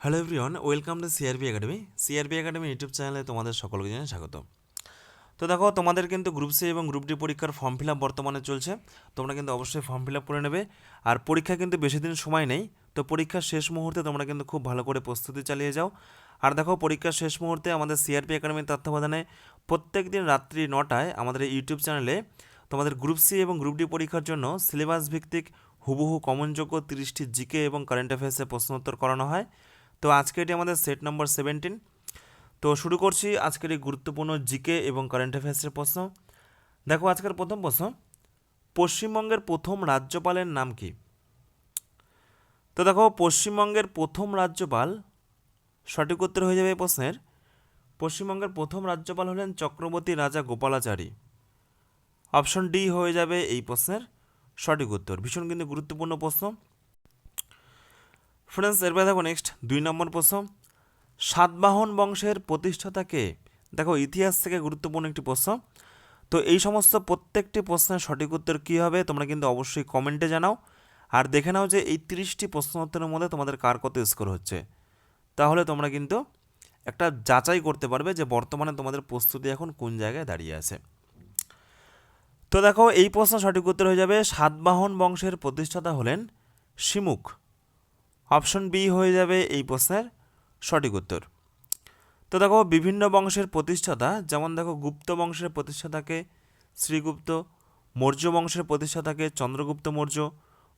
Hello everyone welcome to CRP academy CRP academy YouTube চ্যানেলে তোমাদের সকলকে জানাই স্বাগত তো দেখো, তোমাদের কিন্তু গ্রুপ সি এবং গ্রুপ ডি পরীক্ষার ফর্ম ফিল আপ বর্তমানে চলছে। তোমরা কিন্তু অবশ্যই ফর্ম ফিল আপ করে নেবে। আর পরীক্ষা কিন্তু বেশি দিন সময় নেই। তো পরীক্ষার শেষ মুহূর্তে তোমরা কিন্তু খুব ভালো করে প্রস্তুতি চালিয়ে যাও। আর দেখো, পরীক্ষার শেষ মুহূর্তে আমাদের সিআরপি একাডেমির তত্ত্বাবধানে প্রত্যেক দিন রাত্রি নটায় আমাদের ইউটিউব চ্যানেলে তোমাদের গ্রুপ সি এবং গ্রুপ ডি পরীক্ষার জন্য সিলেবাস ভিত্তিক হুবহু কমনযোগ্য তিরিশটি জিকে এবং কারেন্ট অ্যাফেয়ার্সে প্রশ্নোত্তর করানো হয়। তো আজকে এটি আমাদের সেট নম্বর সেভেন্টিন। তো শুরু করছি আজকের এই গুরুত্বপূর্ণ জিকে এবং কারেন্ট অ্যাফেয়ার্সের প্রশ্ন। দেখো আজকের প্রথম প্রশ্ন, পশ্চিমবঙ্গের প্রথম রাজ্যপালের নাম কি? তো দেখো, পশ্চিমবঙ্গের প্রথম রাজ্যপাল, সঠিক উত্তর হয়ে যাবে এই প্রশ্নের। পশ্চিমবঙ্গের প্রথম রাজ্যপাল হলেন চক্রবর্তী রাজা গোপালাচারী। অপশন ডি হয়ে যাবে এই প্রশ্নের সঠিক উত্তর। ভীষণ কিন্তু গুরুত্বপূর্ণ প্রশ্ন। ফ্রেন্ডস এরপরে দেখো নেক্সট দুই নম্বর প্রশ্ন। সাতবাহন বংশের প্রতিষ্ঠাতাকে, দেখো ইতিহাস থেকে গুরুত্বপূর্ণ একটি প্রশ্ন। তো এই সমস্ত প্রত্যেকটি প্রশ্নের সঠিক উত্তর কী হবে, তোমরা কিন্তু অবশ্যই কমেন্টে জানাও। আর দেখে নাও যে এই তিরিশটি প্রশ্ন উত্তরের মধ্যে তোমাদের কার কত স্কোর হচ্ছে। তাহলে তোমরা কিন্তু একটা যাচাই করতে পারবে যে বর্তমানে তোমাদের প্রস্তুতি এখন কোন জায়গায় দাঁড়িয়ে আছে। তো দেখো, এই প্রশ্ন সঠিক উত্তর হয়ে যাবে সাতবাহন বংশের প্রতিষ্ঠাতা হলেন শিমুখ। অপশন বি হয়ে যাবে এই প্রশ্নের সঠিক উত্তর। তো দেখো, বিভিন্ন বংশের প্রতিষ্ঠাতা, যেমন দেখো গুপ্ত বংশের প্রতিষ্ঠাতাকে শ্রীগুপ্ত, মৌর্য বংশের প্রতিষ্ঠাতাকে চন্দ্রগুপ্ত মৌর্য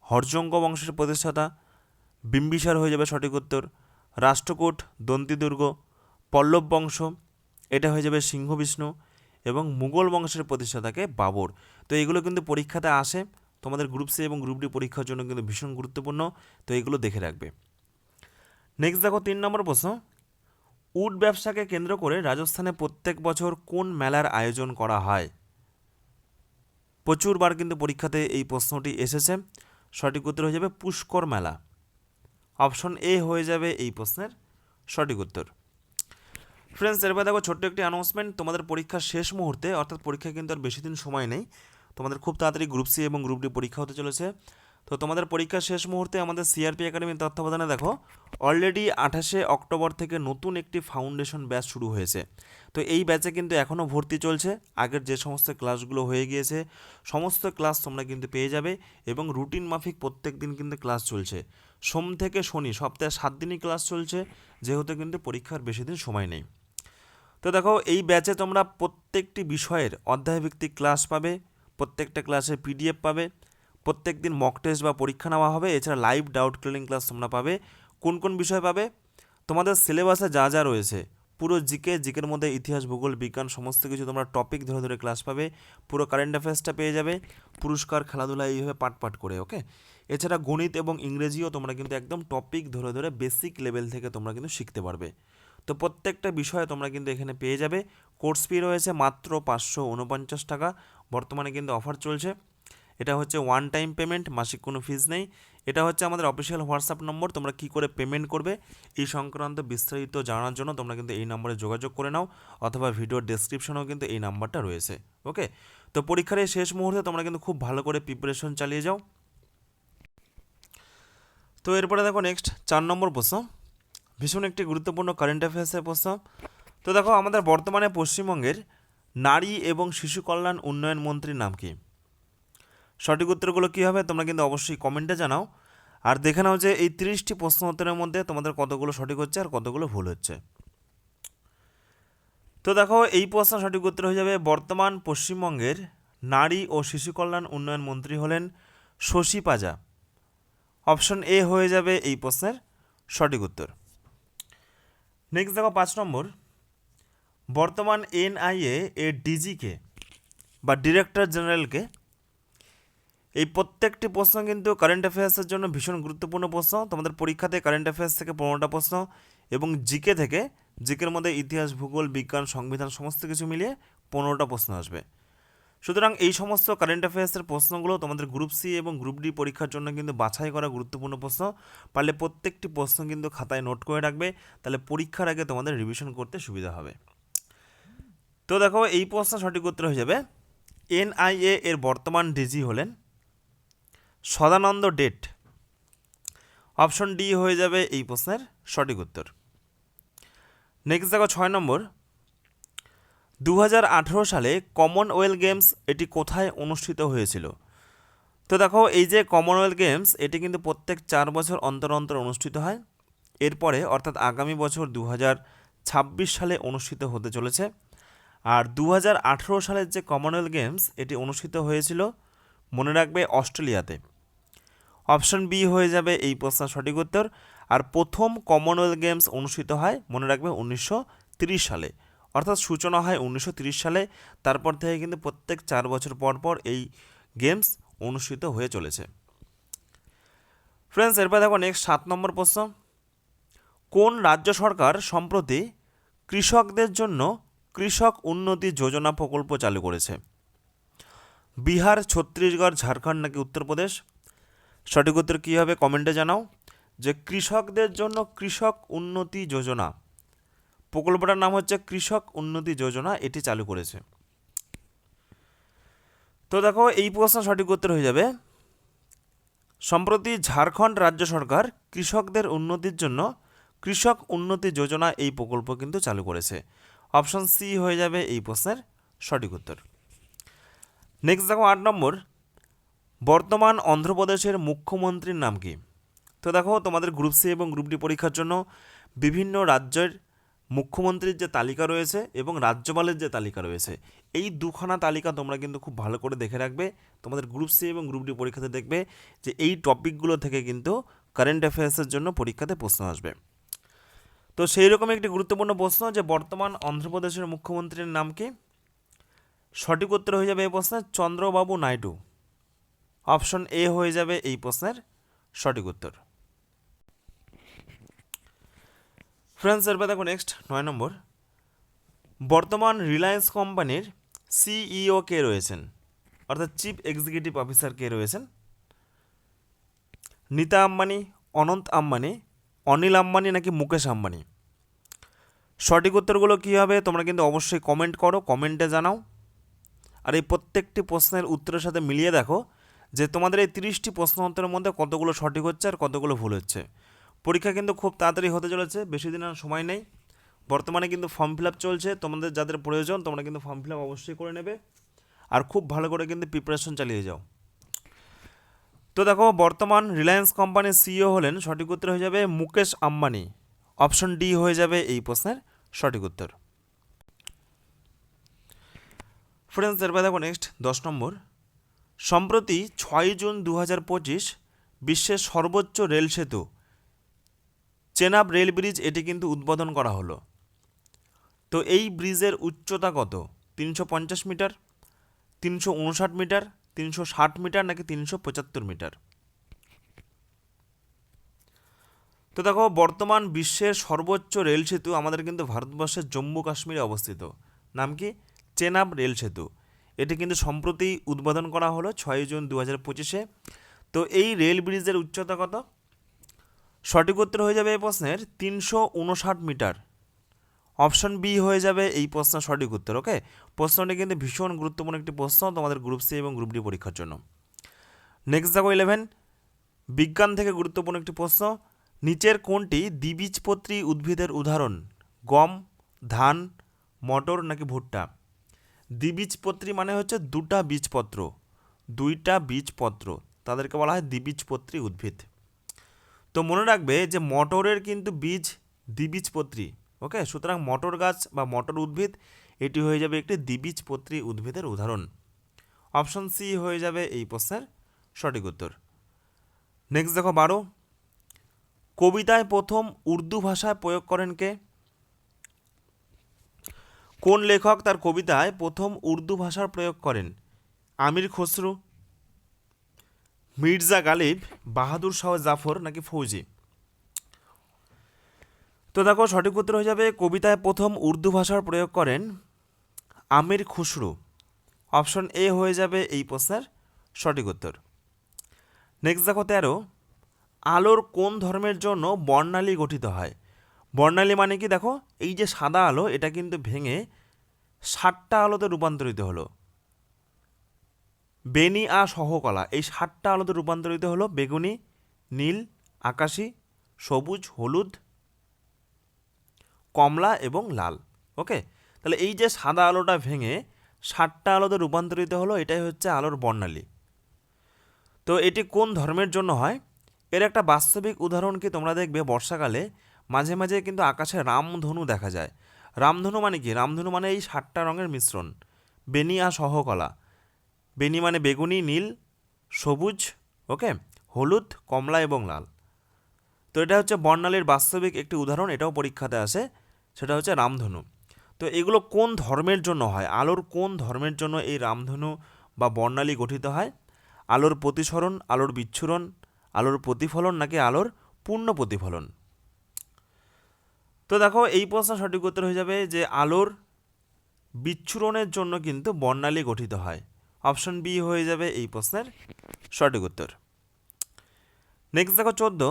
হর্যঙ্ক বংশের প্রতিষ্ঠাতা, বিম্বিসার হয়ে যাবে সঠিক উত্তর, রাষ্ট্রকূট, দন্তিদুর্গ, পল্লব বংশ, এটা হয়ে যাবে সিংহ বিষ্ণু এবং মুঘল বংশের প্রতিষ্ঠাতাকে বাবর। তো এগুলো কিন্তু পরীক্ষাতে আসে। তোমাদের গ্রুপ সি এবং গ্রুপ ডি পরীক্ষার জন্য কিন্তু ভীষণ গুরুত্বপূর্ণ, তো এগুলো দেখে রাখবে। নেক্সট দেখো তিন নম্বর প্রশ্ন। উড ব্যবসাকে কেন্দ্র করে রাজস্থানে প্রত্যেক বছর কোন মেলার আয়োজন করা হয়? প্রচুরবার কিন্তু পরীক্ষাতে এই প্রশ্নটি এসেছে। সঠিক উত্তর হয়ে যাবে পুষ্কর মেলা। অপশন এ হয়ে যাবে এই প্রশ্নের সঠিক উত্তর। ফ্রেন্ডস এরপরে দেখো ছোট্ট একটি অ্যানাউন্সমেন্ট তোমাদের পরীক্ষার শেষ মুহূর্তে, অর্থাৎ পরীক্ষা কিন্তু আর বেশি দিন সময় নেই। তোমাদের খুব তাড়াতাড়ি গ্রুপ সি এবং গ্রুপ ডি পরীক্ষা হতে চলেছে। তো তোমাদের পরীক্ষার শেষ মুহূর্তে আমাদের সিআরপি একাডেমির তত্ত্বাবধানে দেখো অলরেডি আঠাশে অক্টোবর থেকে নতুন একটি ফাউন্ডেশন ব্যাচ শুরু হয়েছে। তো এই ব্যাচে কিন্তু এখনও ভর্তি চলছে। আগের যে সমস্ত ক্লাসগুলো হয়ে গিয়েছে, সমস্ত ক্লাস তোমরা কিন্তু পেয়ে যাবে এবং রুটিন মাফিক প্রত্যেক দিন কিন্তু ক্লাস চলছে। সোম থেকে শনি, সপ্তাহে সাত দিনই ক্লাস চলছে, যেহেতু কিন্তু পরীক্ষার বেশি দিন সময় নেই। তো দেখো, এই ব্যাচে তোমরা প্রত্যেকটি বিষয়ের অধ্যায়ভিত্তিক ক্লাস পাবে। প্রত্যেকটা ক্লাসে পিডিএফ পাবে, প্রত্যেক দিন মক টেস্ট বা পরীক্ষা নেওয়া হবে, এছাড়া লাইভ ডাউট ক্লিয়ারিং ক্লাস তোমরা পাবে। কোন কোন বিষয় পাবে? তোমাদের সিলেবাসে যা যা রয়েছে, পুরো জিকে, জিকের মধ্যে ইতিহাস, ভূগোল, বিজ্ঞান, সমস্ত কিছু তোমরা টপিক ধরে ধরে ক্লাস পাবে, পুরো কারেন্ট অ্যাফেয়ার্সটা পেয়ে যাবে, পুরস্কার, খেলাধুলা এইভাবে পাট পাট করে ওকে এছাড়া গণিত এবং ইংরেজিও তোমরা কিন্তু একদম টপিক ধরে ধরে বেসিক লেভেল থেকে তোমরা কিন্তু শিখতে পারবে। তো প্রত্যেকটা বিষয়ে তোমরা কিন্তু এখানে পেয়ে যাবে। কোর্স ফি রয়েছে মাত্র পাঁচশো উনপঞ্চাশ টাকা বর্তমানে কিন্তু অফার চলছে। এটা হচ্ছে ওয়ান টাইম পেমেন্ট মাসিক কোনো ফিজ নেই। এটা হচ্ছে আমাদের অফিসিয়াল হোয়াটসঅ্যাপ নম্বর তোমরা কী করে পেমেন্ট করবে এই সংক্রান্ত বিস্তারিত জানার জন্য তোমরা কিন্তু এই নম্বরে যোগাযোগ করে নাও, অথবা ভিডিওর ডেসক্রিপশনেও কিন্তু এই নাম্বারটা রয়েছে ওকে তো পরীক্ষার এই শেষ মুহূর্তে তোমরা কিন্তু খুব ভালো করে প্রিপারেশন চালিয়ে যাও। তো এরপরে দেখো নেক্সট চার নম্বর প্রশ্ন। ভীষণ একটি গুরুত্বপূর্ণ কারেন্ট অ্যাফেয়ার্সের প্রশ্ন। তো দেখো আমাদের বর্তমানে পশ্চিমবঙ্গের নারী এবং শিশু কল্যাণ উন্নয়ন মন্ত্রীর নাম কি? সঠিক উত্তরগুলো কী হবে তোমরা কিন্তু অবশ্যই কমেন্টে জানাও। আর দেখে নাও যে এই তিরিশটি প্রশ্ন উত্তরের মধ্যে তোমাদের কতগুলো সঠিক হচ্ছে আর কতগুলো ভুল হচ্ছে। তো দেখো, এই প্রশ্ন সঠিক উত্তর হয়ে যাবে, বর্তমান পশ্চিমবঙ্গের নারী ও শিশু কল্যাণ উন্নয়ন মন্ত্রী হলেন শশী পাজা। অপশন এ হয়ে যাবে এই প্রশ্নের সঠিক উত্তর। নেক্সট দেখো, পাঁচ নম্বর। বর্তমান এনআইএ এর ডিজিকে বা ডিরেক্টর জেনারেলকে এই প্রত্যেকটি প্রশ্ন কিন্তু কারেন্ট অ্যাফেয়ার্সের জন্য ভীষণ গুরুত্বপূর্ণ প্রশ্ন। তোমাদের পরীক্ষাতে কারেন্ট অ্যাফেয়ার্স থেকে পনেরোটা প্রশ্ন এবং জিকে থেকে জিকের মধ্যে ইতিহাস, ভূগোল, বিজ্ঞান, সংবিধান সমস্ত কিছু মিলিয়ে পনেরোটা প্রশ্ন আসবে। সুতরাং এই সমস্ত কারেন্ট অ্যাফেয়ার্সের প্রশ্নগুলো তোমাদের গ্রুপ সি এবং গ্রুপ ডি পরীক্ষার জন্য কিন্তু বাছাই করা গুরুত্বপূর্ণ প্রশ্ন। পারলে প্রত্যেকটি প্রশ্ন কিন্তু খাতায় নোট করে রাখবে, তাহলে পরীক্ষার আগে তোমাদের রিভিশন করতে সুবিধা হবে। তো দেখো, এই প্রশ্ন সঠিক উত্তর হয়ে যাবে। এনআইএ এর বর্তমান ডিজি হলেন সদানন্দ ডেট। অপশন ডি হয়ে যাবে এই প্রশ্নের সঠিক উত্তর। নেক্সট দেখো, ছয় নম্বর। দু হাজার আঠেরো সালে কমনওয়েলথ গেমস এটি কোথায় অনুষ্ঠিত হয়েছিল? তো দেখো, এই যে কমনওয়েলথ গেমস, এটি কিন্তু প্রত্যেক চার বছর অন্তর অন্তর অনুষ্ঠিত হয়। এরপরে, অর্থাৎ আগামী বছর দু সালে অনুষ্ঠিত হতে চলেছে। আর দু হাজার আঠেরো সালের যে কমনওয়েলথ গেমস এটি অনুষ্ঠিত হয়েছিল, মনে রাখবে অস্ট্রেলিয়াতে। অপশন বি হয়ে যাবে এই প্রশ্ন সঠিক উত্তর, আর প্রথম কমনওয়েলথ গেমস অনুষ্ঠিত হয়, মনে রাখবে উনিশশো সালে। অর্থাৎ সূচনা হয় উনিশশো সালে, তারপর থেকে কিন্তু প্রত্যেক চার বছর পর পর এই গেমস অনুষ্ঠিত হয়ে চলেছে। ফ্রেন্ডস এরপর দেখো নেক্সট সাত নম্বর প্রশ্ন। কোন রাজ্য সরকার সম্প্রতি কৃষকদের জন্য কৃষক উন্নতি যোজনা প্রকল্প চালু করেছে। বিহার, ছত্তিশগড়, ঝাড়খণ্ড নাকি উত্তরপ্রদেশ? সঠিক উত্তর কী হবে কমেন্টে জানাও। যে কৃষকদের জন্য কৃষক উন্নতি যোজনা। প্রকল্পটার নাম হচ্ছে কৃষক উন্নতি যোজনা, এটি চালু করেছে। তো দেখো, এই প্রশ্ন সঠিক উত্তর হয়ে যাবে। সম্প্রতি ঝাড়খণ্ড রাজ্য সরকার কৃষকদের উন্নতির জন্য কৃষক উন্নতি যোজনা এই প্রকল্প কিন্তু চালু করেছে। অপশন সি হয়ে যাবে এই প্রশ্নের সঠিক উত্তর। নেক্সট দেখো আট নম্বর। বর্তমান অন্ধ্রপ্রদেশের মুখ্যমন্ত্রীর নাম কি? তো দেখো, তোমাদের গ্রুপ সি এবং গ্রুপ ডি পরীক্ষার জন্য বিভিন্ন রাজ্যের মুখ্যমন্ত্রীর যে তালিকা রয়েছে এবং রাজ্যপালের যে তালিকা রয়েছে, এই দুখানা তালিকা তোমরা কিন্তু খুব ভালো করে দেখে রাখবে। তোমাদের গ্রুপ সি এবং গ্রুপ ডি পরীক্ষাতে দেখবে যে এই টপিকগুলো থেকে কিন্তু কারেন্ট অ্যাফেয়ার্সের জন্য পরীক্ষাতে প্রশ্ন আসবে। তো সেই রকম একটি গুরুত্বপূর্ণ প্রশ্ন যে বর্তমান অন্ধ্রপ্রদেশের মুখ্যমন্ত্রীর নাম কি? সঠিক উত্তর হয়ে যাবে এই প্রশ্নের চন্দ্রবাবু নাইডু। অপশন এ হয়ে যাবে এই প্রশ্নের সঠিক উত্তর। ফ্রেন্ডস, এরপর দেখো নেক্সট নয় নম্বর। বর্তমান রিলায়েন্স কোম্পানির সিইও কে রয়েছেন? অর্থাৎ চিফ এক্সিকিউটিভ অফিসার কে রয়েছেন? নীতা আম্বানি, অনন্ত আম্বানি অনিল আম্বানি নাকি মুকেশ আম্বানি? সঠিক উত্তরগুলো কী হবে তোমরা কিন্তু অবশ্যই কমেন্ট করো কমেন্টে জানাও। আর এই প্রত্যেকটি প্রশ্নের উত্তরের সাথে মিলিয়ে দেখো যে তোমাদের এই তিরিশটি প্রশ্ন উত্তরের মধ্যে কতগুলো সঠিক হচ্ছে আর কতগুলো ভুল হচ্ছে। পরীক্ষা কিন্তু খুব তাড়াতাড়ি হতে চলেছে, বেশি দিন আর সময় নেই। বর্তমানে কিন্তু ফর্ম ফিল আপ চলছে, তোমাদের যাদের প্রয়োজন তোমরা কিন্তু ফর্ম ফিল আপ অবশ্যই করে নেবে। আর খুব ভালো করে কিন্তু প্রিপারেশন চালিয়ে যাও। তো দেখো, বর্তমান রিলায়েন্স কোম্পানির সিইও হলেন সঠিক উত্তর হয়ে যাবে মুকেশ আম্বানি। অপশন ডি হয়ে যাবে এই প্রশ্নের সঠিক উত্তর। ফ্রেন্ডস এরপর দেখো নেক্সট দশ নম্বর। সম্প্রতি ছয় জুন দু হাজার পঁচিশ বিশ্বের সর্বোচ্চ রেল সেতু, চেনাব রেল ব্রিজ, এটি কিন্তু উদ্বোধন করা হলো। তো এই ব্রিজের উচ্চতা কত? তিনশো পঞ্চাশ মিটার, তিনশো উনষাট মিটার তিনশো ষাট মিটার নাকি তিনশো পঁচাত্তর মিটার? তো দেখো, বর্তমান বিশ্বের সর্বোচ্চ রেল সেতু আমাদের কিন্তু ভারতবর্ষের জম্মু কাশ্মীরে অবস্থিত। নাম কি? চেনাব রেল সেতু। এটি কিন্তু সম্প্রতি উদ্বোধন করা হলো ছয় জুন দু হাজার পঁচিশে। তো এই রেল ব্রিজের উচ্চতা কত? সঠিক উত্তর হয়ে যাবে এই প্রশ্নের, তিনশো উনষাট মিটার। অপশন বি হয়ে যাবে এই প্রশ্নের সঠিক উত্তর ওকে প্রশ্নটি কিন্তু ভীষণ গুরুত্বপূর্ণ একটি প্রশ্ন তোমাদের গ্রুপ সি এবং গ্রুপ ডি পরীক্ষার জন্য। নেক্সট দেখো ইলেভেন বিজ্ঞান থেকে গুরুত্বপূর্ণ একটি প্রশ্ন। নিচের কোনটি দ্বিবীজপত্রী উদ্ভিদের উদাহরণ? গম, ধান, মটর নাকি ভুট্টা? দ্বিবীজপত্রী মানে হচ্ছে দুটা বীজপত্র, দুইটা বীজপত্র। তাদেরকে বলা হয় দ্বিবীজপত্রী উদ্ভিদ। তো মনে রাখবে যে মটরের কিন্তু বীজ দ্বিবীজপত্রী। ওকে? সুতরাং মটর গাছ বা মটর উদ্ভিদ, এটি হয়ে যাবে একটি দ্বিবীজপত্রী উদ্ভিদের উদাহরণ। অপশন সি হয়ে যাবে এই প্রশ্নের সঠিক উত্তর। নেক্সট দেখো বারো। কবিতায় প্রথম উর্দু ভাষায় প্রয়োগ করেন কে? কোন লেখক তার কবিতায় প্রথম উর্দু ভাষার প্রয়োগ করেন? আমির খসরু, মির্জা গালিব, বাহাদুর শাহ জাফর নাকি ফৌজি? তো দেখো সঠিক উত্তর হয়ে যাবে, কবিতায় প্রথম উর্দু ভাষার প্রয়োগ করেন আমির খুসরু। অপশন এ হয়ে যাবে এই প্রশ্নের সঠিক উত্তর। নেক্সট দেখো তেরো, আলোর কোন ধর্মের জন্য বর্ণালী গঠিত হয়? বর্ণালী মানে কি? দেখো, এই যে সাদা আলো, এটা কিন্তু ভেঙে ষাটটা আলোতে রূপান্তরিত হলো। বেনি আ সহকলা, এই ষাটটা আলোতে রূপান্তরিত হলো বেগুনি, নীল, আকাশি, সবুজ, হলুদ কমলা এবং লাল, ওকে? তাহলে এই যে সাদা আলোটা ভেঙে সাতটা আলোতে রূপান্তরিত হলো, এটাই হচ্ছে আলোর বর্ণালী। তো এটি কোন ধর্মের জন্য হয়? এর একটা বাস্তবিক উদাহরণ কি তোমরা দেখবে বর্ষাকালে? মাঝে মাঝে কিন্তু আকাশে রামধনু দেখা যায়। রামধনু মানে কি? রামধনু মানে এই সাতটা রঙের মিশ্রণ। বেনি আর সহকলা। বেনি মানে বেগুনি, নীল, সবুজ, ওকে? হলুদ, কমলা এবং লাল। তো এটা হচ্ছে বর্ণালীর বাস্তবিক একটি উদাহরণ, এটাও পরীক্ষাতে আসে। সেটা হচ্ছে রামধনু। তো এগুলো কোন ধর্মের জন্য হয়? আলোর কোন ধর্মের জন্য এই রামধনু বা বর্ণালী গঠিত হয়? আলোর প্রতিসরণ, আলোর বিচ্ছুরণ, আলোর প্রতিফলন নাকি আলোর পূর্ণ প্রতিফলন? তো দেখো, এই প্রশ্ন সঠিক উত্তর হয়ে যাবে যে আলোর বিচ্ছুরণের জন্য কিন্তু বর্ণালী গঠিত হয়। অপশন বি হয়ে যাবে এই প্রশ্নের সঠিক উত্তর। নেক্সট দেখো, চোদ্দ।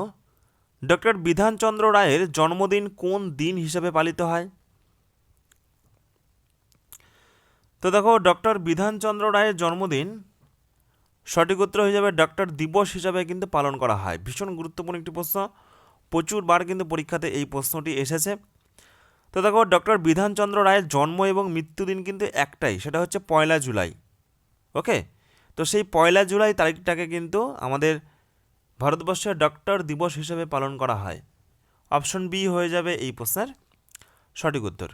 ডক্টর বিধানচন্দ্র রায়ের জন্মদিন কোন দিন হিসেবে পালিত হয়? তো দেখো, ডক্টর বিধানচন্দ্র রায়ের জন্মদিন সঠিক উত্তর হয়ে যাবে ডক্টর দিবস হিসাবে কিন্তু পালন করা হয়। ভীষণ গুরুত্বপূর্ণ একটি প্রশ্ন। প্রচুরবার কিন্তু পরীক্ষাতে এই প্রশ্নটি এসেছে। তো দেখো, ডক্টর বিধানচন্দ্র রায়ের জন্ম এবং মৃত্যুদিন কিন্তু একটাই, সেটা হচ্ছে পয়লা জুলাই। ওকে? তো সেই পয়লা জুলাই তারিখটাকে কিন্তু আমাদের ভারতবর্ষের ডক্টর দিবস হিসেবে পালন করা হয়। অপশন বি হয়ে যাবে এই প্রশ্নের সঠিক উত্তর।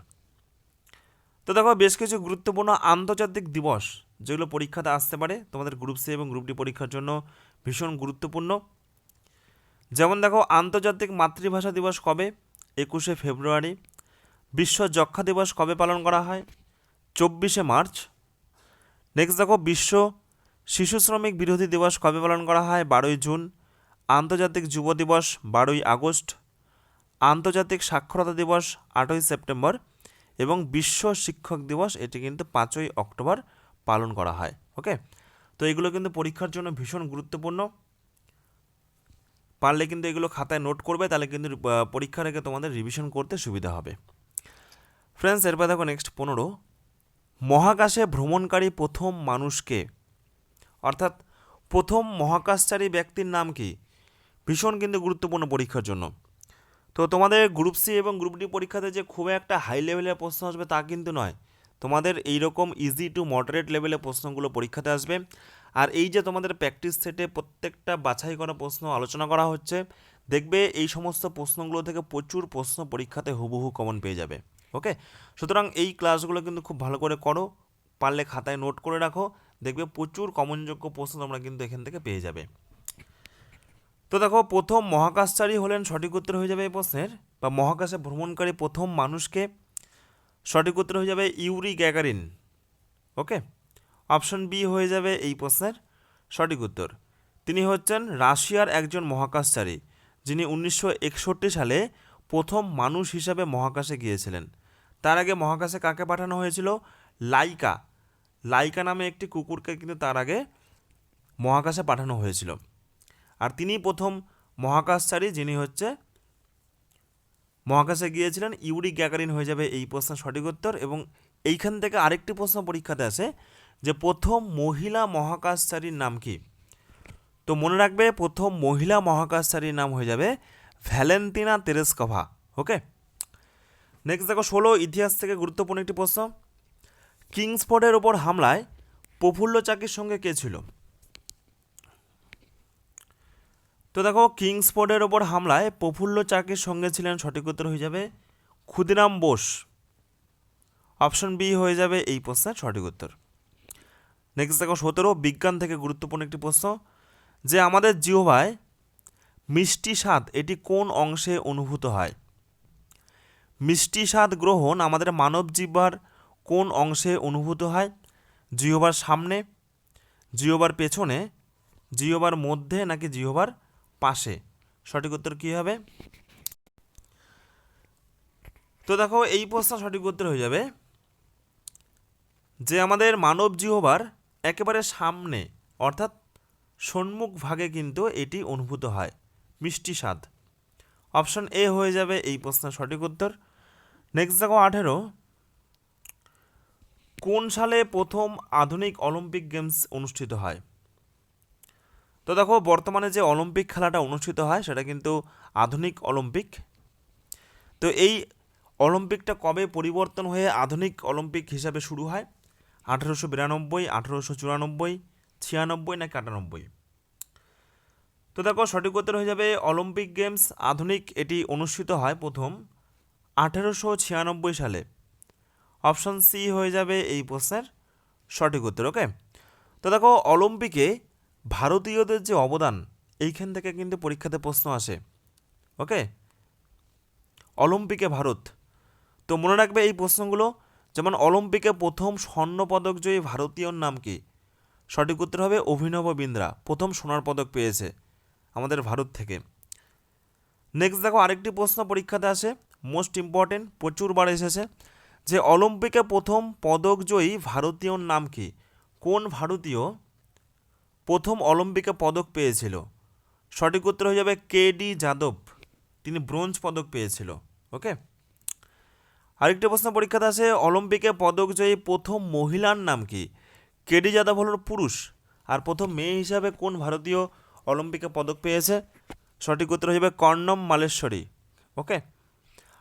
তো দেখো, বেশ কিছু গুরুত্বপূর্ণ আন্তর্জাতিক দিবস, যেগুলো পরীক্ষাতে আসতে পারে, তোমাদের গ্রুপ সি এবং গ্রুপ ডি পরীক্ষার জন্য ভীষণ গুরুত্বপূর্ণ। যেমন দেখো, আন্তর্জাতিক মাতৃভাষা দিবস কবে? একুশে ফেব্রুয়ারি। বিশ্ব যক্ষা দিবস কবে পালন করা হয়? চব্বিশে মার্চ। নেক্সট দেখো, বিশ্ব শিশু শ্রমিক বিরোধী দিবস কবে পালন করা হয়? বারোই জুন। আন্তর্জাতিক যুব দিবস বারোই আগস্ট, আন্তর্জাতিক সাক্ষরতা দিবস আটই সেপ্টেম্বর এবং বিশ্ব শিক্ষক দিবস, এটি কিন্তু পাঁচই অক্টোবর পালন করা হয়, ওকে? তো এগুলো কিন্তু পরীক্ষার জন্য ভীষণ গুরুত্বপূর্ণ। পারলে কিন্তু এগুলো খাতায় নোট করবে, তাহলে কিন্তু পরীক্ষার আগে তোমাদের রিভিশন করতে সুবিধা হবে। ফ্রেন্ডস এরপর দেখো নেক্সট পনেরো। মহাকাশে ভ্রমণকারী প্রথম মানুষকে, অর্থাৎ প্রথম মহাকাশচারী ব্যক্তির নাম কি? ভীষণ কিন্তু গুরুত্বপূর্ণ পরীক্ষার জন্য। তো তোমাদের গ্রুপ সি এবং গ্রুপ ডি পরীক্ষাতে যে খুব একটা হাই লেভেলের প্রশ্ন আসবে তা কিন্তু নয়। তোমাদের এই রকম ইজি টু মডারেট লেভেলের প্রশ্নগুলো পরীক্ষাতে আসবে। আর এই যে তোমাদের প্র্যাকটিস সেটে প্রত্যেকটা বাছাই করা প্রশ্ন আলোচনা করা হচ্ছে, দেখবে এই সমস্ত প্রশ্নগুলো থেকে প্রচুর প্রশ্ন পরীক্ষাতে হুবহু কমন পেয়ে যাবে। ওকে সুতরাং এই ক্লাসগুলো কিন্তু খুব ভালো করে করো, পারলে খাতায় নোট করে রাখো, দেখবে প্রচুর কমনযোগ্য প্রশ্ন তোমরা কিন্তু এখান থেকে পেয়ে যাবে। তো দেখো, প্রথম মহাকাশচারী হলেন সঠিক উত্তর হয়ে যাবে এই প্রশ্নের, বা মহাকাশে ভ্রমণকারী প্রথম মানুষকে সঠিক উত্তর হয়ে যাবে Yuri Gagarin okay? Option B হয়ে যাবে এই প্রশ্নের সঠিক উত্তর। তিনি হচ্ছেন রাশিয়ার একজন মহাকাশচারী, যিনি উনিশশো একষট্টি সালে প্রথম মানুষ হিসাবে মহাকাশে গিয়েছিলেন। তার আগে মহাকাশে কাকে পাঠানো হয়েছিল? লাইকা। লাইকা নামে একটি কুকুরকে কিন্তু তার আগে মহাকাশে পাঠানো হয়েছিল। আর তিনিই প্রথম মহাকাশচারী যিনি হচ্ছে মহাকাশে গিয়েছিলেন। ইউরি গ্যাগারিন হয়ে যাবে এই প্রশ্নের সঠিক উত্তর এবং এইখান থেকে আরেকটি প্রশ্ন পরীক্ষাতে আসে যে প্রথম মহিলা মহাকাশচারীর নাম কি? তো মনে রাখবে প্রথম মহিলা মহাকাশচারীর নাম হয়ে যাবে ভ্যালেন্টিনা তেরেস্কভা, ওকে? নেক্সট দেখো, ষোলো ইতিহাস থেকে গুরুত্বপূর্ণ একটি প্রশ্ন। কিংসফোর্ডের ওপর হামলায় প্রফুল্ল চাকির সঙ্গে কে ছিল? তো দেখো কিংসফোর্ডের ওপর হামলায় প্রফুল্ল চাকির সঙ্গে ছিলেন সঠিক উত্তর হয়ে যাবে ক্ষুদিরাম বোস। অপশন বি হয়ে যাবে এই প্রশ্নের সঠিক উত্তর। নেক্সট দেখো, সতেরো, বিজ্ঞান থেকে গুরুত্বপূর্ণ একটি প্রশ্ন। যে আমাদের জিহ্বায় মিষ্টি স্বাদ, এটি কোন অংশে অনুভূত হয়? মিষ্টি স্বাদ গ্রহণ আমাদের মানব জিহ্বার কোন অংশে অনুভূত হয়? জিহ্বার সামনে, জিহ্বার পেছনে, জিহ্বার মধ্যে নাকি জিহ্বার পাশে। সঠিক উত্তর কী হবে? তো দেখো, এই প্রশ্ন সঠিক উত্তর হয়ে যাবে যে আমাদের মানব জিহ্বার একেবারে সামনে, অর্থাৎ সম্মুখ ভাগে কিন্তু এটি অনুভূত হয়, মিষ্টি স্বাদ। অপশন এ হয়ে যাবে এই প্রশ্নের সঠিক উত্তর। নেক্সট দেখো, আঠেরো। কোন সালে প্রথম আধুনিক অলিম্পিক গেমস অনুষ্ঠিত হয়? তো দেখো, বর্তমানে যে অলিম্পিক খেলাটা অনুষ্ঠিত হয়, সেটা কিন্তু আধুনিক অলিম্পিক। তো এই অলিম্পিকটা কবে পরিবর্তন হয়ে আধুনিক অলিম্পিক হিসাবে শুরু হয়? আঠেরোশো বিরানব্বই, আঠেরোশো চুরানব্বই, ছিয়ানব্বই নাকি আটানব্বই? তো দেখো, সঠিক উত্তর হয়ে যাবে অলিম্পিক গেমস আধুনিক, এটি অনুষ্ঠিত হয় প্রথম আঠেরোশো ছিয়ানব্বই সালে। অপশন সি হয়ে যাবে এই প্রশ্নের সঠিক উত্তর, ওকে? তো দেখো, অলিম্পিকে ভারতীয়দের যে অবদান, এইখান থেকে কিন্তু পরীক্ষাতে প্রশ্ন আসে। ওকে? অলিম্পিকে ভারত। তো মনে রাখবে এই প্রশ্নগুলো, যেমন অলিম্পিকে প্রথম স্বর্ণ পদক জয়ী ভারতীয়র নাম কি? সঠিক উত্তর হবে অভিনব বিন্দ্রা, প্রথম সোনার পদক পেয়েছে আমাদের ভারত থেকে। নেক্সট দেখো, আরেকটি প্রশ্ন পরীক্ষাতে আসে মোস্ট ইম্পর্টেন্ট প্রচুরবার এসেছে, যে অলিম্পিকে প্রথম পদক জয়ী ভারতীয়র নাম কি? কোন ভারতীয় প্রথম অলিম্পিকে পদক পেয়েছিল। সঠিক উত্তর হয়ে যাবে কে ডি যাদব। তিনি ব্রোঞ্জ পদক পেয়েছিল, ওকে? আরেকটি প্রশ্ন পরীক্ষাতে আছে অলিম্পিকে পদক জয়ী প্রথম মহিলার নাম কি? কেডি যাদব হল পুরুষ, আর প্রথম মেয়ে হিসাবে কোন ভারতীয় অলিম্পিকে পদক পেয়েছে? সঠিক উত্তর হয়ে যাবে কর্ণম মালেশ্বরী, ওকে?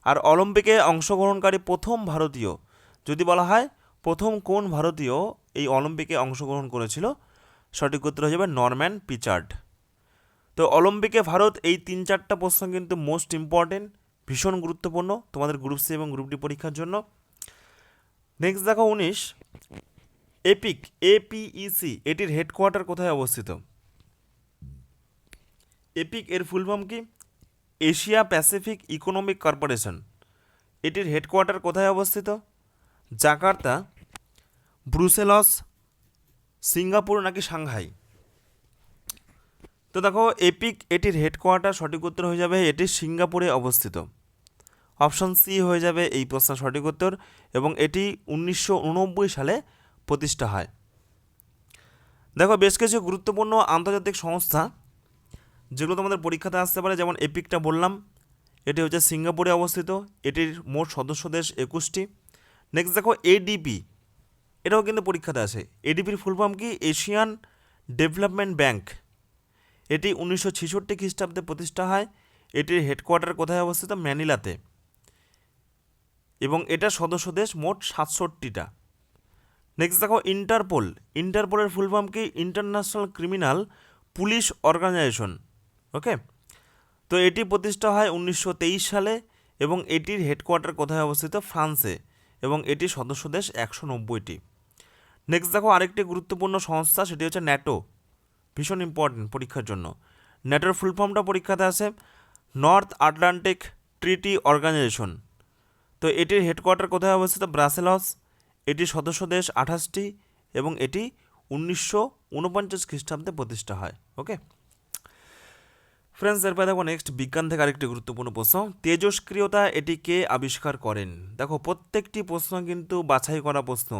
আর অলিম্পিকে অংশগ্রহণকারী প্রথম ভারতীয় যদি বলা হয়, প্রথম কোন ভারতীয় এই অলিম্পিকে অংশগ্রহণ করেছিল? সঠিক উত্তর হয়ে যাবে নরম্যান পিচার্ড। তো অলিম্পিকে ভারত এই তিন চারটা প্রশ্ন কিন্তু মোস্ট ইম্পর্টেন্ট ভীষণ গুরুত্বপূর্ণ তোমাদের গ্রুপ সি এবং গ্রুপ ডি পরীক্ষার জন্য। নেক্সট দেখো উনিশ। এপিক এপিইসি এটির হেডকোয়ার্টার কোথায় অবস্থিত? এপিক এর ফুল ফর্ম কি? Asia Pacific Economic Cooperation. এটির হেডকোয়ার্টার কোথায় অবস্থিত? জাকার্তা, ব্রুসেলস সিঙ্গাপুর নাকি সাংহাই? তো দেখো, এপিক এটির হেডকোয়ার্টার সঠিক উত্তর হয়ে যাবে, এটি সিঙ্গাপুরে অবস্থিত। অপশন সি হয়ে যাবে এই প্রশ্নের সঠিক উত্তর এবং এটি উনিশশো সালে প্রতিষ্ঠা হয়। দেখো, বেশ কিছু গুরুত্বপূর্ণ আন্তর্জাতিক সংস্থা, যেগুলো তোমাদের পরীক্ষাতে আসতে পারে, যেমন এপিকটা বললাম, এটি হচ্ছে সিঙ্গাপুরে অবস্থিত, এটির মোট সদস্য দেশ একুশটি। নেক্সট দেখো এডিপি এটাও কিন্তু পরীক্ষাতে আসে এডিপির ফুল ফর্ম কি? এশিয়ান ডেভেলপমেন্ট ব্যাংক এটি উনিশশো ছেষট্টি খ্রিস্টাব্দে প্রতিষ্ঠা হয়। এটির হেডকোয়ার্টার কোথায় অবস্থিত? ম্যানিলাতে। এবং এটার সদস্য দেশ মোট সাতষট্টিটা। নেক্সট দেখো ইন্টারপোল ইন্টারপোলের ফুল ফর্ম কি? International criminal police organisation okay তো এটি প্রতিষ্ঠা হয় উনিশশো তেইশ সালে এবং এটির হেডকোয়ার্টার কোথায় অবস্থিত? ফ্রান্সে। এবং এটির সদস্য দেশ একশো নব্বইটি। নেক্সট দেখো আরেকটি গুরুত্বপূর্ণ সংস্থা, সেটি হচ্ছে ন্যাটো। ভীষণ ইম্পর্টেন্ট পরীক্ষার জন্য। ন্যাটোর ফুল ফর্মটা পরীক্ষাতে আছে নর্থ আটলান্টিক ট্রিটি অর্গানাইজেশন তো এটির হেডকোয়ার্টার কোথায় অবস্থিত? ব্রাসেলস এটির সদস্য দেশ আঠাশটি এবং এটি উনিশশো উনপঞ্চাশ খ্রিস্টাব্দে প্রতিষ্ঠা হয় ওকে ফ্রেন্ডস এরপরে দেখো নেক্সট বিজ্ঞান থেকে আরেকটি গুরুত্বপূর্ণ প্রশ্ন। তেজস্ক্রিয়তা এটি কে আবিষ্কার করেন। দেখো, প্রত্যেকটি প্রশ্ন কিন্তু বাছাই করা প্রশ্ন।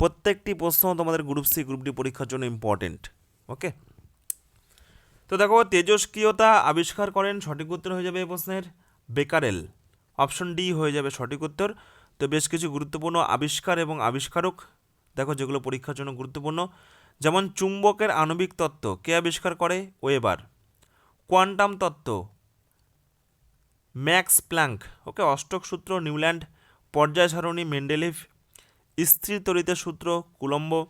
প্রত্যেকটি প্রশ্ন তোমাদের গ্রুপ সি গ্রুপ ডি পরীক্ষার জন্য ইম্পর্টেন্ট ওকে তো দেখো, তেজস্ক্রিয়তা আবিষ্কার করেন, সঠিক উত্তর হয়ে যাবে এই প্রশ্নের। বেকারেল অপশন ডি হয়ে যাবে সঠিক উত্তর। তো বেশ কিছু গুরুত্বপূর্ণ আবিষ্কার এবং আবিষ্কারক, দেখো, যেগুলো পরীক্ষার জন্য গুরুত্বপূর্ণ। যেমন চুম্বকের আণবিক তত্ত্ব, কে আবিষ্কার করে? ওয়েবার। কোয়ান্টাম তত্ত্ব, ম্যাক্স প্ল্যাঙ্ক ওকে অষ্টক সূত্র, নিউল্যান্ড পর্যায় সারণী মেন্ডেলিভ স্থির তরিতের সূত্র কুলম্ব,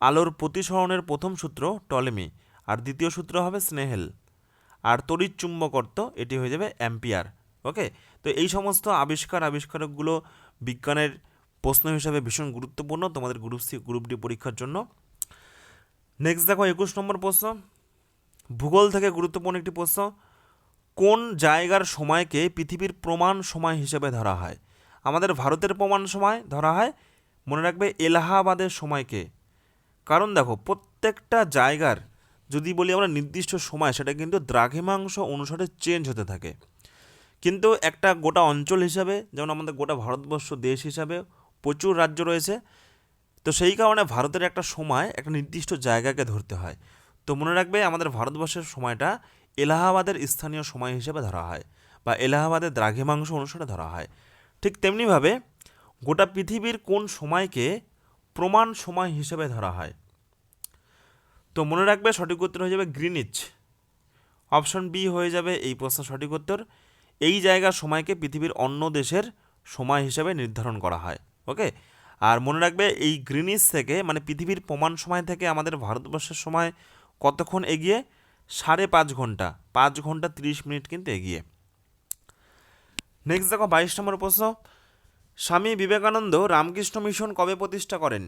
আলোর প্রতিসরণের প্রথম সূত্র টলেমি, আর দ্বিতীয় সূত্র হবে স্নেহেল। আর তড়িৎ চুম্বকত্ব এটি হয়ে যাবে অ্যাম্পিয়ার, ওকে? তো এই সমস্ত আবিষ্কার, আবিষ্কারকগুলো বিজ্ঞানের প্রশ্ন হিসাবে ভীষণ গুরুত্বপূর্ণ তোমাদের গ্রুপ সি গ্রুপ ডি পরীক্ষার জন্য। নেক্সট দেখো একুশ নম্বর প্রশ্ন। ভূগোল থেকে গুরুত্বপূর্ণ একটি প্রশ্ন। কোন জায়গার সময়কে পৃথিবীর প্রমাণ সময় হিসেবে ধরা হয়? আমাদের ভারতের প্রমাণ সময় ধরা হয় মনে রাখবে এলাহাবাদের সময়কে। কারণ দেখো, প্রত্যেকটা জায়গার যদি বলি আমরা নির্দিষ্ট সময়, সেটা কিন্তু দ্রাঘিমাংশ অনুসারে চেঞ্জ হতে থাকে। কিন্তু একটা গোটা অঞ্চল হিসাবে, যেমন আমাদের গোটা ভারতবর্ষ দেশ হিসাবে প্রচুর রাজ্য রয়েছে, তো সেই কারণে ভারতের একটা সময়, একটা নির্দিষ্ট জায়গাকে ধরতে হয়। তো মনে রাখবে আমাদের ভারতবর্ষের সময়টা এলাহাবাদের স্থানীয় সময় হিসেবে ধরা হয়, বা এলাহাবাদের দ্রাঘিমাংশ অনুসারে ধরা হয়। ঠিক তেমনিভাবে গোটা পৃথিবীর কোন সময়কে প্রমাণ সময় হিসেবে ধরা হয়? তো মনে রাখবে সঠিক উত্তর হয়ে যাবে গ্রিনিচ। অপশন বি হয়ে যাবে এই প্রশ্ন সঠিক উত্তর। এই জায়গার সময়কে পৃথিবীর অন্য দেশের সময় হিসাবে নির্ধারণ করা হয় ওকে আর মনে রাখবে এই গ্রিনিচ থেকে মানে পৃথিবীর প্রমাণ সময় থেকে আমাদের ভারতবর্ষের সময় কতক্ষণ এগিয়ে? সাড়ে পাঁচ ঘণ্টা পাঁচ ঘণ্টা তিরিশ মিনিট কিন্তু এগিয়ে। নেক্সট দেখো বাইশ নম্বর প্রশ্ন। স্বামী বিবেকানন্দ রামকৃষ্ণ মিশন কবে প্রতিষ্ঠা করেন?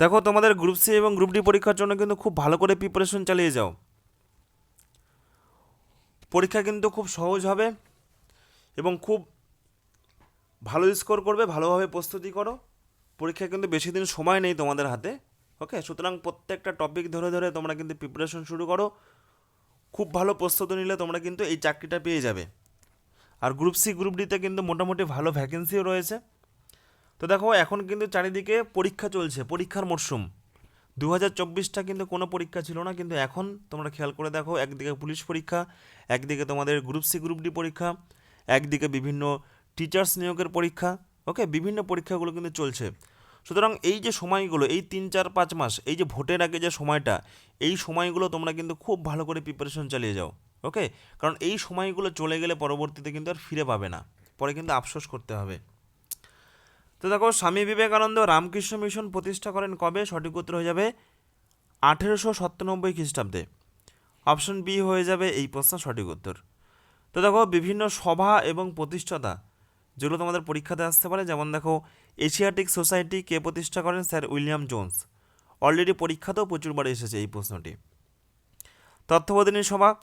দেখো, তোমাদের গ্রুপ সি এবং গ্রুপ ডি পরীক্ষার জন্য কিন্তু খুব ভালো করে প্রিপারেশন চালিয়ে যাও। পরীক্ষা কিন্তু খুব সহজ হবে এবং খুব ভালো স্কোর করবে, ভালোভাবে প্রস্তুতি করো। পরীক্ষা কিন্তু বেশি দিন সময় নেই তোমাদের হাতে ওকে সুতরাং প্রত্যেকটা টপিক ধরে ধরে তোমরা কিন্তু প্রিপারেশন শুরু করো। খুব ভালো প্রস্তুতি নিলে তোমরা কিন্তু এই চাকরিটা পেয়ে যাবে। আর গ্রুপ সি গ্রুপ ডিতে কিন্তু মোটামুটি ভালো ভ্যাকেন্সিও রয়েছে। তো দেখো, এখন কিন্তু চারিদিকে পরীক্ষা চলছে, পরীক্ষার মরশুম দু হাজার চব্বিশটা কিন্তু কোনো পরীক্ষা ছিল না, কিন্তু এখন তোমরা খেয়াল করে দেখো, একদিকে পুলিশ পরীক্ষা, একদিকে তোমাদের গ্রুপ সি গ্রুপ ডি পরীক্ষা, একদিকে বিভিন্ন টিচার্স নিয়োগের পরীক্ষা ওকে বিভিন্ন পরীক্ষাগুলো কিন্তু চলছে। সুতরাং এই যে সময়গুলো, এই তিন, চার, পাঁচ মাস, এই যে ভোটের আগে যে সময়টা, এই সময়গুলো তোমরা কিন্তু খুব ভালো করে প্রিপারেশন চালিয়ে যাও। ওকে কারণ এই সময়গুলো চলে গেলে পরবর্তীতে কিন্তু আর ফিরে পাবে না। পরে কিন্তু আফসোস করতে হবে। তো দেখো, স্বামী বিবেকানন্দ রামকৃষ্ণ মিশন প্রতিষ্ঠা করেন কবে? সঠিক উত্তর হয়ে যাবে আঠেরোশো সাতানব্বই খ্রিস্টাব্দে। অপশন বি হয়ে যাবে এই প্রশ্ন সঠিক উত্তর। তো দেখো, বিভিন্ন সভা এবং প্রতিষ্ঠাতা, যেগুলো তোমাদের পরীক্ষাতে আসতে পারে, যেমন দেখো, এশিয়াটিক সোসাইটি কে প্রতিষ্ঠা করেন? Sir William Jones. অলরেডি পরীক্ষাতেও প্রচুরবার এসেছে এই প্রশ্নটি। তত্ত্ববোধিনী সভা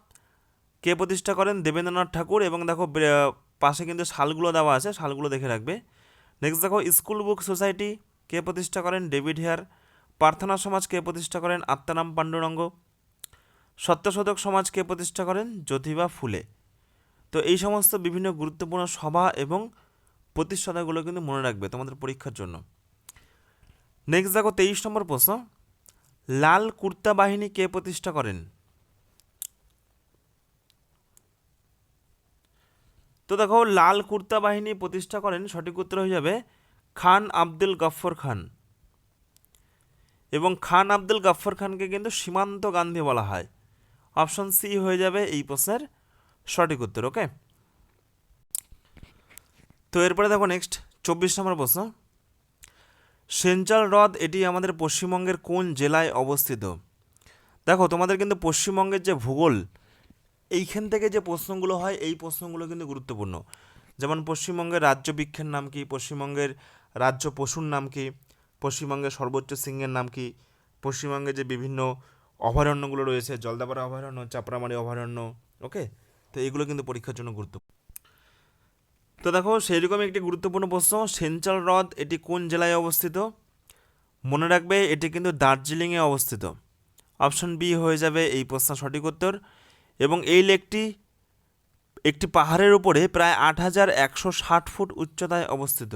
কে প্রতিষ্ঠা করেন? দেবেন্দ্রনাথ ঠাকুর এবং দেখো পাশে কিন্তু শালগুলো দেওয়া আছে, শালগুলো দেখে রাখবে। নেক্সট দেখো, স্কুল বুক সোসাইটি, কে প্রতিষ্ঠা করেন? David Hare. প্রার্থনা সমাজ কে প্রতিষ্ঠা করেন? আত্মারাম পাণ্ডুরঙ্গ। সত্যশোধক সমাজ কে প্রতিষ্ঠা করেন? জ্যোতিবা ফুলে। তো এই সমস্ত বিভিন্ন গুরুত্বপূর্ণ সভা এবং প্রতিষ্ঠাতাগুলো কিন্তু মনে রাখবে তোমাদের পরীক্ষার জন্য। নেক্সট দেখো, তেইশ নম্বর প্রশ্ন। লাল কুর্তা বাহিনী কে প্রতিষ্ঠা করেন? তো দেখো, লাল কুর্তা বাহিনী প্রতিষ্ঠা করেন, সঠিক উত্তর হয়ে যাবে খান আব্দুল গফ্ফর খান। এবং খান আব্দুল গফ্ফর খানকে কিন্তু সীমান্ত গান্ধী বলা হয়। অপশন সি হয়ে যাবে এই প্রশ্নের সঠিক উত্তর, ওকে? তো এরপরে দেখো নেক্সট, চব্বিশ নম্বর প্রশ্ন। সেঞ্চাল হ্রদ, এটি আমাদের পশ্চিমবঙ্গের কোন জেলায় অবস্থিত? দেখো, তোমাদের কিন্তু পশ্চিমবঙ্গের যে ভূগোল এইখান থেকে যে প্রশ্নগুলো হয়, এই প্রশ্নগুলো কিন্তু গুরুত্বপূর্ণ। যেমন পশ্চিমবঙ্গের রাজ্য বৃক্ষের নাম কি? পশ্চিমবঙ্গের রাজ্য পশুর নাম কি? পশ্চিমবঙ্গের সর্বোচ্চ সিংহের নাম কি? পশ্চিমবঙ্গে যে বিভিন্ন অভয়ারণ্যগুলো রয়েছে, জলদাপাড়া অভয়ারণ্য, চাপড়ামারি অভয়ারণ্য, ওকে? তো এগুলো কিন্তু পরীক্ষার জন্য গুরুত্ব তো দেখো সেইরকম একটি গুরুত্বপূর্ণ প্রশ্ন সেঞ্চাল হ্রদ এটি কোন জেলায় অবস্থিত? মনে রাখবে, এটি কিন্তু দার্জিলিংয়ে অবস্থিত। অপশন বি হয়ে যাবে এই প্রশ্ন সঠিক উত্তর। এবং এই লেকটি একটি পাহাড়ের উপরে প্রায় আট হাজার একশো ষাট ফুট উচ্চতায় অবস্থিত।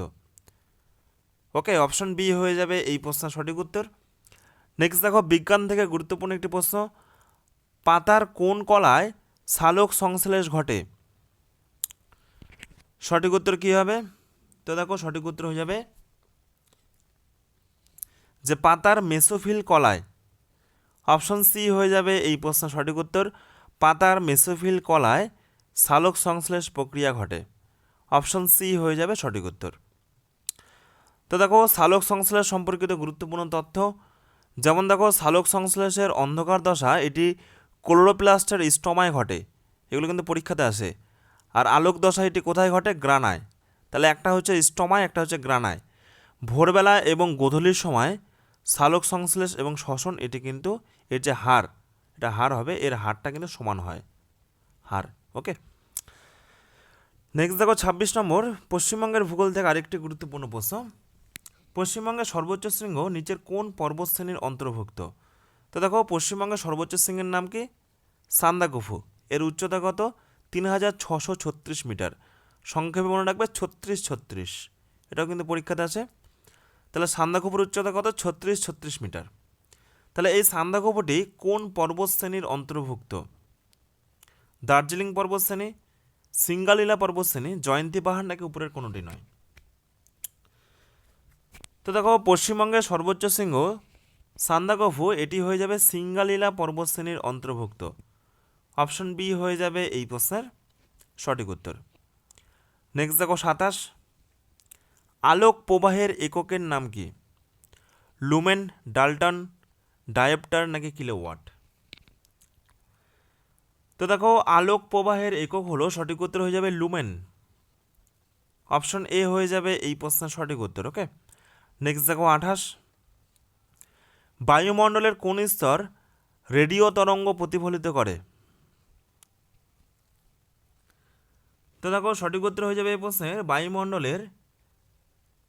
ওকে অপশন বি হয়ে যাবে এই প্রশ্ন, সঠিক উত্তর। নেক্সট দেখো, বিজ্ঞান থেকে গুরুত্বপূর্ণ একটি প্রশ্ন। পাতার কোন কলায় সালোক সংশ্লেষ ঘটে? সঠিক উত্তর কী হবে? তো দেখো, সঠিক উত্তর হয়ে যাবে যে পাতার মেসোফিল কলায়। অপশন সি হয়ে যাবে এই প্রশ্ন, সঠিক উত্তর। পাতার মেসোফিল কলায় সালোক সংশ্লেষ প্রক্রিয়া ঘটে। অপশন সি হয়ে যাবে সঠিক উত্তর। তো দেখো, সালোক সংশ্লেষ সম্পর্কিত গুরুত্বপূর্ণ তথ্য। যেমন দেখো, সালোক সংশ্লেষের অন্ধকার দশা, এটি ক্লোরোপ্লাস্টের স্টমায় ঘটে। এগুলো কিন্তু পরীক্ষাতে আসে। আর আলোক দশা, এটি কোথায় ঘটে? গ্রানায়। তাহলে একটা হচ্ছে স্টমায় একটা হচ্ছে গ্রানায়। ভোরবেলা এবং গোধূলির সময় সালোক সংশ্লেষ এবং শ্বসন, এটি কিন্তু এর যে হার এটা হার হবে, এর হারটা কিন্তু সমান হয়। হার ওকে নেক্সট দেখো, ছাব্বিশ নম্বর, পশ্চিমবঙ্গের ভূগোল থেকে আরেকটি গুরুত্বপূর্ণ প্রশ্ন। পশ্চিমবঙ্গের সর্বোচ্চ শৃঙ্গ নিচের কোন পর্বতশ্রেণীর অন্তর্ভুক্ত? তো দেখো, পশ্চিমবঙ্গের সর্বোচ্চ শৃঙ্গের নাম কি? সান্দাকুফু। এর উচ্চতা কত? তিন হাজার ছশো ছত্রিশ মিটার। সংক্ষেপে মনে রাখবে, ছত্রিশ ছত্রিশ। এটাও কিন্তু পরীক্ষাতে আছে। তাহলে সান্দাকুপুর উচ্চতা কত? ছত্রিশ ছত্রিশ মিটার। তাহলে এই সান্দাকুপুটি কোন পর্বতশ্রেণীর অন্তর্ভুক্ত? দার্জিলিং পর্বতশ্রেণী, সিঙ্গালীলা পর্বতশ্রেণী, জয়ন্তী পাহাড় নাকি উপরের কোনোটি নয়? তো দেখো, পশ্চিমবঙ্গের সর্বোচ্চ শৃঙ্গ সান্দাকফু এটি হয়ে যাবে সিঙ্গালীলা পর্বতশ্রেণীর অন্তর্ভুক্ত। অপশন বি হয়ে যাবে এই প্রশ্নের সঠিক উত্তর। নেক্সট দেখো, সাতাশ। আলোক প্রবাহের এককের নাম কি? লুমেন, ডালটন ডায়োপ্টার নাকি কিলোওয়াট? তো দেখো, আলোক প্রবাহের একক হলো সঠিক উত্তর হয়ে যাবে লুমেন। অপশন এ হয়ে যাবে এই প্রশ্নের সঠিক উত্তর, ওকে? নেক্সট দেখো আঠাশ। বায়ুমণ্ডলের কোন স্তর রেডিও তরঙ্গ প্রতিফলিত করে? তো দেখো, সঠিক উত্তর হয়ে যাবে এই প্রশ্নের বায়ুমণ্ডলের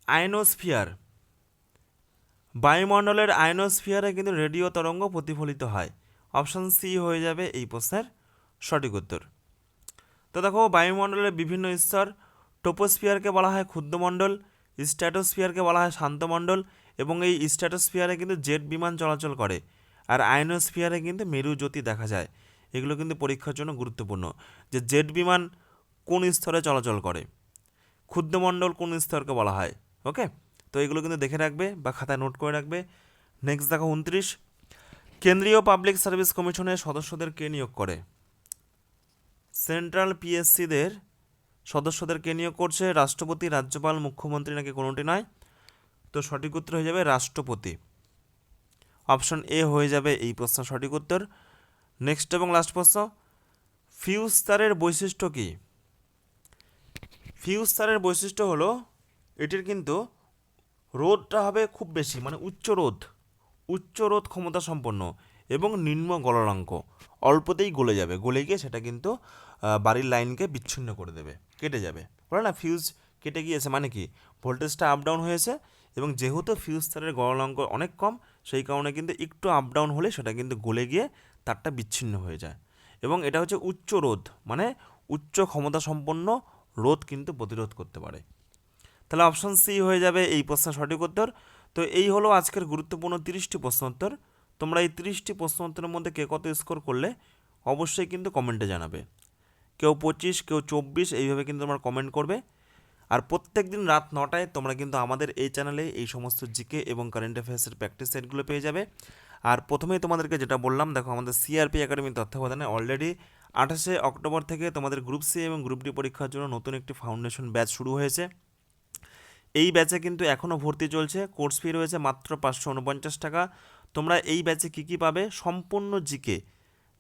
আয়নোস্ফিয়ার বায়ুমণ্ডলের আয়নোস্ফিয়ারে কিন্তু রেডিও তরঙ্গ প্রতিফলিত হয়। অপশান সি হয়ে যাবে এই প্রশ্নের সঠিক উত্তর। তো দেখো, বায়ুমণ্ডলের বিভিন্ন স্তর টোপোস্ফিয়ারকে বলা হয় ক্ষুদ্রমণ্ডল, স্ট্র্যাটোস্ফিয়ারকে বলা হয় শান্তমণ্ডল এবং এই স্ট্র্যাটোস্ফিয়ারে কিন্তু জেট বিমান চলাচল করে। আর আয়নোস্ফিয়ারে কিন্তু মেরু জ্যোতি দেখা যায়। এগুলো কিন্তু পরীক্ষার জন্য গুরুত্বপূর্ণ যে জেট বিমান কোন স্তরে চলাচল করে। ক্ষুদ্রমণ্ডল কোন স্তরকে বলা হয়, ওকে? তো এগুলো কিন্তু দেখে রাখবে বা খাতায় নোট করে রাখবে। নেক্সট দেখো উনত্রিশ। কেন্দ্রীয় পাবলিক সার্ভিস কমিশনের সদস্যদের কে নিয়োগ করে? সেন্ট্রাল পিএসসিদের সদস্যদের কে নিয়োগ করছে? রাষ্ট্রপতি, রাজ্যপাল, মুখ্যমন্ত্রী নাকি কোনোটি নয়? তো সঠিক উত্তর হয়ে যাবে রাষ্ট্রপতি। অপশন এ হয়ে যাবে এই প্রশ্ন সঠিক উত্তর। নেক্সট এবং লাস্ট প্রশ্ন। ফিউজ তারের বৈশিষ্ট্য কী? ফিউজ তারের বৈশিষ্ট্য হলো, এটির কিন্তু রোধটা হবে খুব বেশি মানে উচ্চ রোধ। উচ্চ রোধ ক্ষমতা সম্পন্ন এবং নিম্ন গলনাঙ্ক। অল্পতেই গলে যাবে। গলে গিয়ে সেটা কিন্তু বাড়ির লাইনকে বিচ্ছিন্ন করে দেবে। কেটে যাবে। বলে না ফিউজ কেটে গিয়েছে মানে কি? ভোল্টেজটা আপ ডাউন হয়েছে এবং যেহেতু ফিউজ তারের গলনাঙ্ক অনেক কম, সেই কারণে কিন্তু একটু আপ ডাউন হলে সেটা কিন্তু গলে গিয়ে তারটা বিচ্ছিন্ন হয়ে যায়। এবং এটা হচ্ছে উচ্চ রোধ মানে উচ্চ ক্ষমতা সম্পন্ন রোধ কিন্তু প্রতিরোধ করতে পারে। তাহলে অপশন সি হয়ে যাবে এই প্রশ্নের সঠিক উত্তর। তো এই হলো আজকের গুরুত্বপূর্ণ তিরিশটি প্রশ্ন উত্তর। তোমরা এই তিরিশটি প্রশ্ন উত্তরের মধ্যে কে কত স্কোর করলে অবশ্যই কিন্তু কমেন্টে জানাবে। কেউ পঁচিশ, কেউ চব্বিশ, এইভাবে কিন্তু তোমরা কমেন্ট করবে। আর প্রত্যেক দিন রাত নটায় তোমরা কিন্তু আমাদের এই চ্যানেলে এই সমস্ত জিকে এবং কারেন্ট অ্যাফেয়ার্সের প্র্যাকটিস সেটগুলো পেয়ে যাবে। আর প্রথমেই তোমাদেরকে যেটা বললাম, দেখো আমাদের সিআরপি একাডেমির তত্ত্বাবধানে অলরেডি আঠাশে অক্টোবর থেকে তোমাদের গ্রুপ সি এবং গ্রুপ ডি পরীক্ষার জন্য নতুন একটি ফাউন্ডেশন ব্যাচ শুরু হয়েছে। এই ব্যাচে কিন্তু এখনও ভর্তি চলছে। কোর্স ফি রয়েছে মাত্র পাঁচশো উনপঞ্চাশ টাকা। তোমরা এই ব্যাচে কী কী পাবে? সম্পূর্ণ জিকে।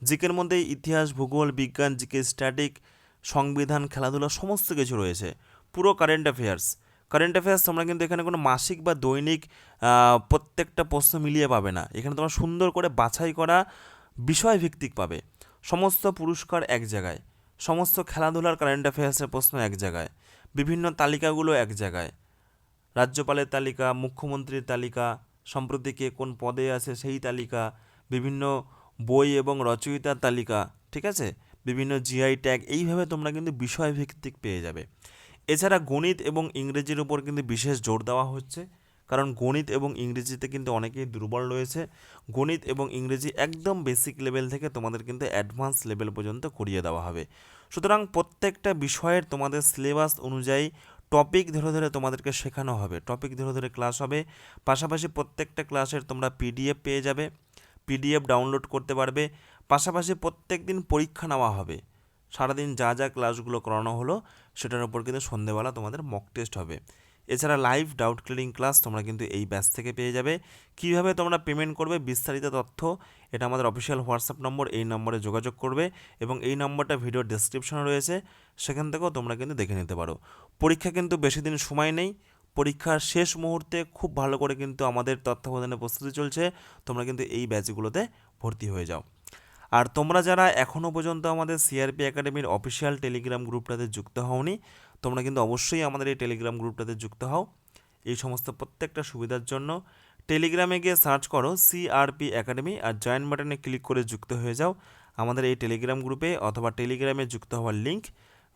জিকের মধ্যে ইতিহাস, ভূগোল, বিজ্ঞান, জিকে স্ট্যাটিক সংবিধান, খেলাধুলা, সমস্ত কিছু রয়েছে। পুরো কারেন্ট অ্যাফেয়ার্স কারেন্ট অ্যাফেয়ার্স তোমরা কিন্তু এখানে কোনো মাসিক বা দৈনিক প্রত্যেকটা প্রশ্ন মিলিয়ে পাবে না। এখানে তোমরা সুন্দর করে বাছাই করা বিষয়ভিত্তিক পাবে। সমস্ত পুরস্কার এক জায়গায়। সমস্ত খেলাধুলার কারেন্ট অ্যাফেয়ার্সের প্রশ্ন এক জায়গায়। বিভিন্ন তালিকাগুলো এক জায়গায়। রাজ্যপালের তালিকা, মুখ্যমন্ত্রীর তালিকা, সম্প্রতি কে কোন পদে আছে সেই তালিকা, বিভিন্ন বই এবং রচয়িতার তালিকা, ঠিক আছে? বিভিন্ন জিআই ট্যাগ এইভাবে তোমরা কিন্তু বিষয়ভিত্তিক পেয়ে যাবে। এছাড়া গণিত এবং ইংরেজির উপর কিন্তু বিশেষ জোর দেওয়া হচ্ছে, কারণ গণিত এবং ইংরেজিতে কিন্তু অনেকেই দুর্বল রয়েছে। গণিত এবং ইংরেজি একদম বেসিক লেভেল থেকে তোমাদের কিন্তু অ্যাডভান্স লেভেল পর্যন্ত করিয়ে দেওয়া হবে। সুতরাং প্রত্যেকটা বিষয়ের তোমাদের সিলেবাস অনুযায়ী টপিক ধরে ধরে তোমাদেরকে শেখানো হবে। টপিক ধরে ধরে ক্লাস হবে। পাশাপাশি প্রত্যেকটা ক্লাসের তোমরা পিডিএফ পেয়ে যাবে। পিডিএফ ডাউনলোড করতে পারবে। পাশাপাশি প্রত্যেক দিন পরীক্ষা নেওয়া হবে। সারাদিন যা যা ক্লাসগুলো করানো হলো, সেটার উপর কিন্তু সন্ধেবেলা তোমাদের মক টেস্ট হবে। এছাড়া লাইভ ডাউট ক্লিয়ারিং ক্লাস তোমরা কিন্তু এই ব্যাচ থেকে পেয়ে যাবে। কীভাবে তোমরা পেমেন্ট করবে বিস্তারিত তথ্য এটা আমাদের অফিসিয়াল হোয়াটসঅ্যাপ নম্বর এই নম্বরে যোগাযোগ করবে এবং এই নম্বরটা ভিডিও ডেসক্রিপশনে রয়েছে, সেখান থেকেও তোমরা কিন্তু দেখে নিতে পারো। পরীক্ষা কিন্তু বেশি দিন সময় নেই, পরীক্ষার শেষ মুহূর্তে খুব ভালো করে কিন্তু আমাদের তত্ত্বাবধানে প্রস্তুতি চলছে, তোমরা কিন্তু এই ব্যাচগুলোতে ভর্তি হয়ে যাও। আর তোমরা যারা এখনও পর্যন্ত আমাদের সিআরপি একাডেমির অফিসিয়াল টেলিগ্রাম গ্রুপটাতে যুক্ত হওনি, তোমরা কিন্তু অবশ্যই আমাদের এই টেলিগ্রাম গ্রুপটাতে যুক্ত হও। এই সমস্ত প্রত্যেকটা সুবিধার জন্য টেলিগ্রামে গিয়ে সার্চ করো সিআরপি একাডেমি আর জয়েন বাটনে ক্লিক করে যুক্ত হয়ে যাও। আমাদের এই টেলিগ্রাম গ্রুপে অথবা টেলিগ্রামে যুক্ত হওয়ার লিঙ্ক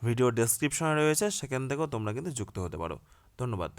ভিডিও ডেসক্রিপশনে রয়েছে। সেখান থেকেও তোমরা কিন্তু যুক্ত হতে পারো। ধন্যবাদ।